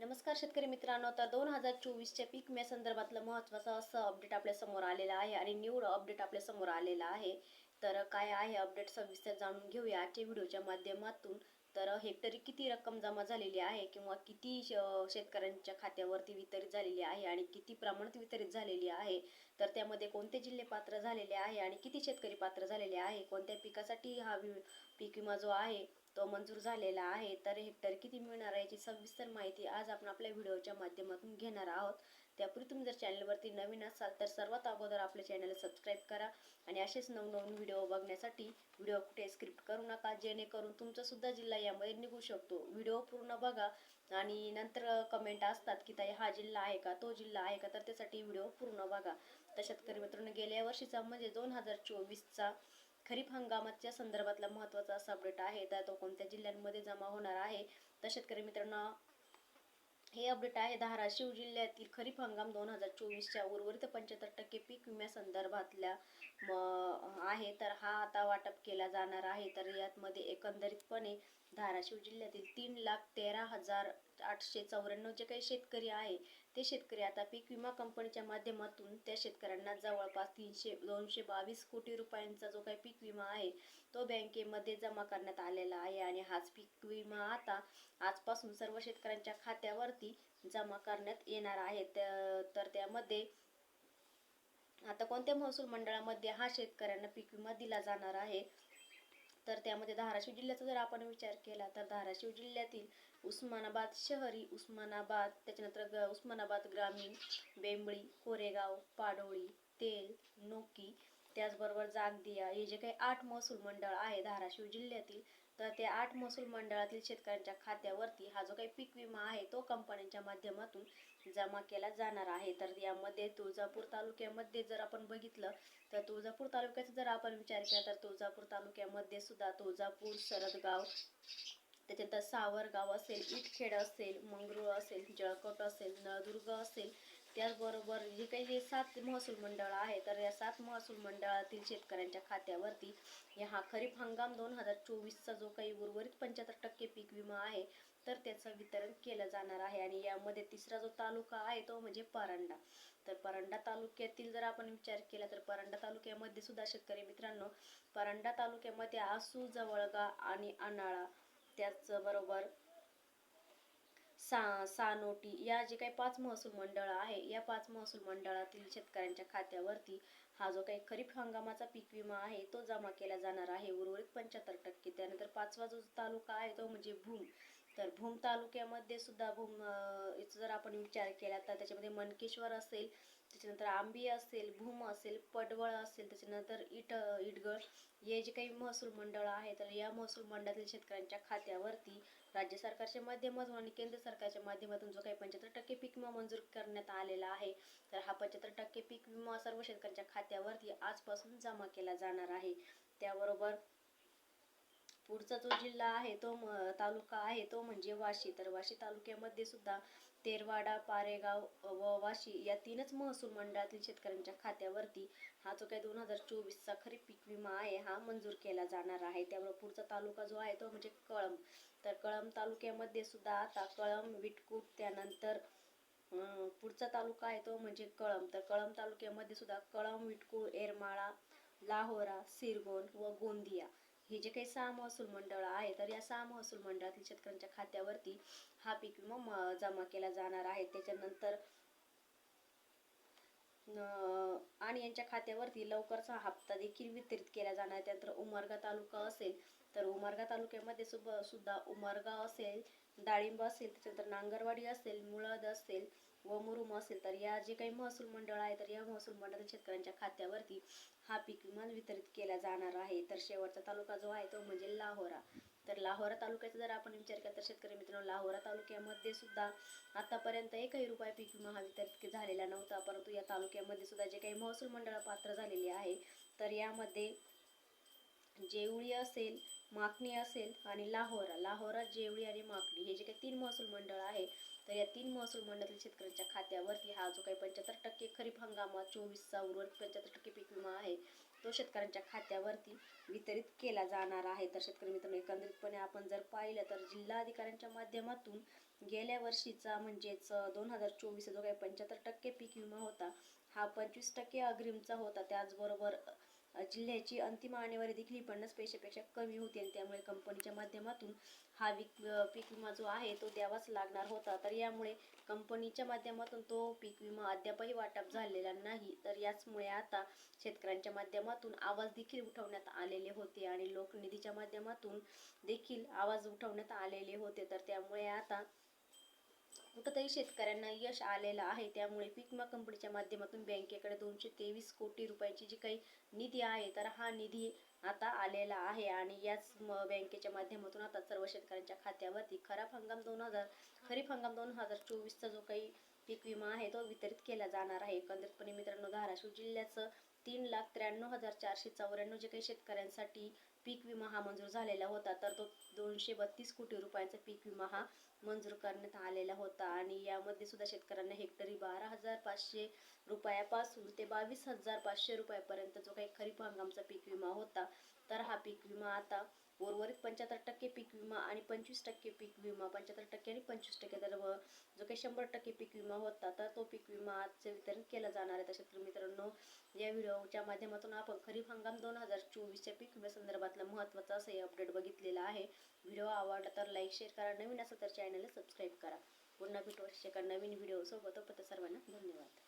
नमस्कार शेतकरी मित्रांनो तर दोन हजार चोवीसच्या पीक म्या संदर्भातलं महत्त्वाचं असं अपडेट आपल्यासमोर आलेलं आहे आणि निवड अपडेट आपल्यासमोर आलेलं आहे. तर काय आहे अपडेट सविस्तर जाणून घेऊया. आजच्या व्हिडिओच्या माध्यमातून तर हेक्टरी किती रक्कम जमा झालेली आहे किंवा किती श- शेतकऱ्यांच्या खात्यावरती वितरित झालेली आहे आणि किती प्रमाणात वितरित झालेली आहे? तर त्यामध्ये कोणते जिल्हे पात्र झालेले आहे आणि किती शेतकरी पात्र झालेले आहे? कोणत्या पिकासाठी हा वि- पीक विमा जो आहे तो मंजूर झालेला आहे? तर हेक्टर किती मिळणार आहे याची सविस्तर माहिती आज आपण आपल्या व्हिडिओच्या माध्यमातून घेणार आहोत. त्यापूर्वी तुम्ही जर चॅनलवरती नवीन असाल तर सर्वात अगोदर आपल्या चॅनलला सबस्क्राईब करा आणि असेच नवनवीन व्हिडिओ बघण्यासाठी व्हिडिओ कुठे स्क्रिप्ट करू नका जेणेकरून तुमचासुद्धा जिल्हा यामध्ये निघू शकतो. व्हिडिओ पूर्ण बघा आणि नंतर कमेंट असतात की ताई हा जिल्हा आहे का तो जिल्हा आहे का तर त्यासाठी व्हिडिओ पूर्ण बघा. तर शेतकरी मित्रांनो गेल्या वर्षीचा म्हणजे दोन हजार चोवीसचा खरीप हंगामाच्या संदर्भातला महत्त्वाचा असा अपडेट आहे. तर तो कोणत्या जिल्ह्यांमध्ये जमा होणार आहे? तर शेतकरी मित्रांनो हे अपडेट आहे. धाराशिव जिल्ह्यातील खरीप हंगाम दोन हजार चोवीसच्या उर्वरित पंच्याहत्तर टक्के पीक विम्यासंदर्भातल्या म आहे. तर हा आता वाटप केला जाणार आहे. तर यातमध्ये एकंदरीतपणे धाराशिव जिल्ह्यातील तीन लाख तेरा हजार आठशे चौऱ्याण्णव जे काही शेतकरी आहे ते शेतकरी आता पीक विमा कंपनीच्या माध्यमातून त्या शेतकऱ्यांना जवळपास तीनशे दोनशे बावीस कोटी रुपयांचा जो काही पीक विमा आहे तो बँकेमध्ये जमा करण्यात आलेला आहे आणि हाच पीक विमा आता आजपासून सर्व शेतकऱ्यांच्या खात्यावरती जमा करण्यात येणार आहे. तर त्यामध्ये आता कोणत्या महसूल मंडळामध्ये हा शेतकऱ्यांना पीक विमा दिला जाणार आहे? तर त्यामध्ये धाराशिव जिल्ह्याचा जर आपण विचार केला तर धाराशिव जिल्ह्यातील उस्मानाबाद शहरी उस्मानाबाद त्याच्यानंतर ग उस्मानाबाद ग्रामीण बेंबळी कोरेगाव पाडोळी तेल नोकी त्याचबरोबर जागदिया हे जे काही आठ महसूल मंडळ आहे धाराशिव जिल्ह्यातील तर त्या आठ महसूल मंडळातील शेतकऱ्यांच्या खात्यावरती हा जो काही पीक विमा आहे तो कंपन्यांच्या माध्यमातून जमा केला जाणार आहे. तर यामध्ये तुळजापूर तालुक्यामध्ये जर आपण बघितलं तर तुळजापूर तालुक्याचा जर आपण विचार केला तर तुळजापूर तालुक्यामध्ये सुद्धा तुळजापूर सरदगाव त्याच्यानंतर सावरगाव असेल इटखेड असेल मंगरुळ असेल जळकोट असेल नळदुर्ग असेल त्याचबरोबर जे काही हे सात महसूल मंडळ आहे तर या सात महसूल मंडळातील शेतकऱ्यांच्या खात्यावरती या हा खरीप हंगाम दोन हजार चोवीसचा जो काही उर्वरित पंच्याहत्तर टक्के पीक विमा आहे तर त्याचं वितरण केलं जाणार आहे. आणि यामध्ये तिसरा जो तालुका आहे तो म्हणजे परांडा. तर परांडा तालुक्यातील जर आपण विचार केला तर परांडा तालुक्यामध्ये सुद्धा शेतकरी मित्रांनो परांडा तालुक्यामध्ये आसू जवळगा आणि अनाळा त्याचबरोबर सा सानोटी या जे काही पाच महसूल मंडळ आहे या पाच महसूल मंडळातील शेतकऱ्यांच्या खात्यावरती हा जो काही खरीप हंगामाचा पीक विमा आहे तो जमा केला जाणार आहे. उर्वरित पंच्याहत्तर टक्के. त्यानंतर पाचवा जो तालुका आहे तो म्हणजे भूम. तर भूम तालुक्यामध्ये सुद्धा भूम याचा जर आपण विचार केला तर त्याच्यामध्ये मनकेश्वर असेल त्याच्यानंतर आंबी असेल भूम असेल पडवळ असेल त्याच्यानंतर इट इटगळ हे जे काही महसूल मंडळ आहे तर या महसूल मंडळातील शेतकऱ्यांच्या खात्यावरती राज्य सरकारच्या माध्यमातून आणि केंद्र सरकारच्या माध्यमातून जो काही पंच्याहत्तर टक्के पीक विमा मंजूर करण्यात आलेला आहे तर हा पंच्याहत्तर टक्के पीक विमा सर्व शेतकऱ्यांच्या खात्यावरती आजपासून जमा केला जाणार आहे. त्याबरोबर पुढचा जो जिल्हा आहे तो म- तालुका आहे तो म्हणजे वाशी. तर वाशी तालुक्यामध्ये सुद्धा तेरवाडा पारेगाव व वाशी या तीनच महसूल मंडळातील शेतकऱ्यांच्या खात्यावरती हा जो काही दोन हजार चोवीसचा खरीप पीक विमा आहे हा मंजूर केला जाणार आहे. त्यामुळे पुढचा तालुका जो आहे तो म्हणजे कळंब. तर कळंब तालुक्यामध्ये सुद्धा आता कळंब विटकूट त्यानंतर पुढचा तालुका आहे तो म्हणजे कळंब. तर कळंब तालुक्यामध्ये सुद्धा कळंब विटकूळ एरमाळा लाहोरा सिरगोन व गोंदिया हे जे काही सहा महसूल मंडळ आहे तर या सहा महसूल मंडळातील शेतकऱ्यांच्या खात्यावरती हा पीक विमा जमा केला जाणार आहे. त्याच्यानंतर आणि यांच्या खात्यावरती लवकरचा हप्ता देखील वितरित केला जाणार आहे. त्यानंतर उमरगा तालुका असेल तर उमरगा तालुक्यामध्ये सुब- सुद्धा उमरगा असेल डाळिंब असेल त्याच्यानंतर नांगरवाडी असेल मुळद असेल व मुरुम असेल तर या जे काही महसूल मंडळ आहे तर या महसूल मंडळातील शेतकऱ्यांच्या खात्यावरती हा पीक विमा वितरित केला जाणार आहे. तर शेवटचा तालुका जो आहे तो म्हणजे लाहोरा. तर लाहोरा तालुक्याचा जर आपण विचार केला तर शेतकरी मित्रांनो लाहोरा तालुक्यामध्ये सुद्धा आतापर्यंत एकही रुपये पीक विमा हा वितरित झालेला नव्हता. परंतु या तालुक्यामध्ये सुद्धा जे काही महसूल मंडळ पात्र झालेले आहे तर यामध्ये जेवळी असेल माकणी असेल आणि लाहोरा लाहोरा जेवळी आणि माकणी हे जे काही तीन महसूल मंडळ आहे तर या तीन महसूल मंडळातील शेतकऱ्यांच्या खात्यावरती हा जो काही पंच्याहत्तर टक्के खरीप हंगामात चोवीसचा उर्वरित पंच्याहत्तर टक्के पीक विमा आहे तो शेतकऱ्यांच्या खात्यावरती वितरित केला जाणार आहे. तर शेतकरी मित्रांनो एकंदरीतपणे आपण जर पाहिलं तर जिल्हाधिकाऱ्यांच्या माध्यमातून गेल्या वर्षीचा म्हणजेच दोन हजार चोवीस जो काही पंच्याहत्तर टक्के पीक विमा होता हा पंचवीस टक्के अग्रिमचा होता. त्याचबरोबर जिल्ह्याची अंतिम आणेवारी देखील पन्नास पैशापेक्षा कमी होती आणि त्यामुळे कंपनीच्या माध्यमातून हा विक पीक विमा जो आहे तो द्यावाच लागणार होता. तर यामुळे कंपनीच्या माध्यमातून तो पीक विमा अद्यापही वाटप झालेला नाही. तर याचमुळे आता शेतकऱ्यांच्या माध्यमातून आवाज देखील उठवण्यात आलेले होते आणि लोकनिधीच्या माध्यमातून देखील आवाज उठवण्यात आलेले होते. तर त्यामुळे आता कुठंतरी शेतकऱ्यांना यश आलेलं आहे. त्यामुळे पीक विमा कंपनीच्या माध्यमातून बँकेकडे दोनशे तेवीस कोटी रुपयाची जी काही निधी आहे तर हा निधी आता आलेला आहे. आणि याच बँकेच्या माध्यमातून आता सर्व शेतकऱ्यांच्या खात्यावरती खराब हंगाम दोन हजार खरीप हंगाम दोन हजार चोवीसचा जो काही पीक विमा आहे तो वितरित केला जाणार आहे. एकंदरीतपणे मित्रांनो धाराशिव जिल्ह्याचं तीन लाख त्र्याण्णव हजार चारशे चौऱ्याण्णव जे काही शेतकऱ्यांसाठी पीक विमा हा मंजूर झालेला होता तर तो दोनशे बत्तीस कोटी रुपयांचा पीक विमा हा मंजूर करण्यात आलेला होता. आणि यामध्ये सुद्धा शेतकऱ्यांना हेक्टरी बारा हजार पाचशे रुपयापासून ते बावीस हजार पाचशे रुपयापर्यंत जो काही खरीप हंगामचा पीक विमा होता तर हा पीक विमा आता उर्वरित पंच्याहत्तर टक्के पीक विमा आणि पंचवीस टक्के पीक विमा पंच्याहत्तर टक्के आणि पंचवीस टक्के तर व जो काही शंभर टक्के पीक विमा होता तर तो पीक विमा आजचे वितरण केला जाणार आहे. तर शेतकरी मित्रांनो या व्हिडिओच्या माध्यमातून आपण खरीप हंगाम दोन हजार चोवीसच्या पीक विमा संदर्भातला महत्त्वाचा असं हे अपडेट बघितलेला आहे. व्हिडिओ आवडला तर लाईक शेअर करा. नवीन असेल तर चॅनलला सबस्क्राईब करा. पुन्हा भेटू अशा नवीन व्हिडिओ सोबत सर्वांना धन्यवाद.